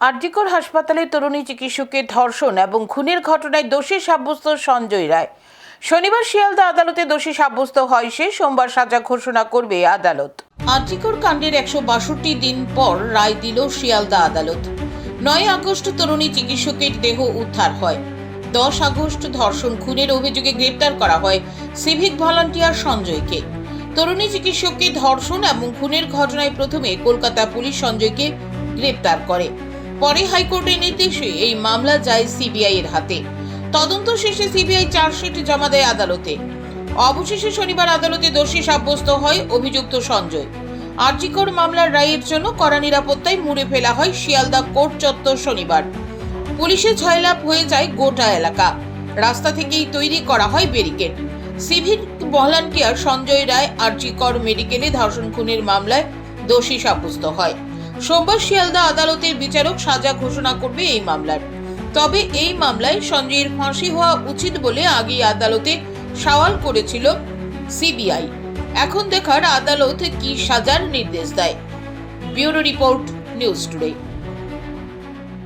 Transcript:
আরজিকর হাসপাতালে তরুণী চিকিৎসকের ধর্ষণ এবং খুনের ঘটনায় দোষী সাব্যস্ত সঞ্জয় রায়। শনিবার শিয়ালদা আদালতে দোষী সাব্যস্ত হয় সে, সোমবার সাজা ঘোষণা করবে আদালত। আরজিকর কাণ্ডের একশো বাষট্টি দিন পর রায় দিল শিয়ালদা আদালত। নয় আগস্ট তরুণী চিকিৎসকের দেহ উদ্ধার হয়। দশ আগস্ট ধর্ষণ খুনের অভিযোগে গ্রেপ্তার করা হয় সিভিক ভলান্টিয়ার সঞ্জয়কে। তরুণী চিকিৎসককে ধর্ষণ এবং খুনের ঘটনায় প্রথমে কলকাতা পুলিশ সঞ্জয়কে গ্রেপ্তার করে। পরে হাইকোর্টের নির্দেশে এই মামলা যায় সিবিআই এর হাতে। তদন্ত শেষে সিবিআই চার্জশিট জমা দেয় আদালতে। অবশেষে শনিবার আদালতে দোষী সাব্যস্ত হয় অভিযুক্ত সঞ্জয়। আর্জিকর মামলার রায়ের জন্য কড়া নিরাপত্তায় মুড়ে ফেলা হয় শিয়ালদা কোর্ট চত্বর শনিবার। পুলিশের ছয়লাভ হয়ে যায় গোটা এলাকা। রাস্তা থেকেই তৈরি করা হয় barricade. Civic volunteer Sanjay Roy RG Kar মেডিকেলে ধর্ষণ খুনের মামলায় দোষী সাব্যস্ত হয়। সোমবার শিয়ালদা আদালতের বিচারক সাজা ঘোষণা করবে এই মামলার। তবে এই মামলায় সঞ্জয়ের ফাঁসি হওয়া উচিত বলে আগেই আদালতে সওয়াল করেছিল সিবিআই। এখন দেখার আদালত কি সাজার নির্দেশ দেয়। Bureau report, news today.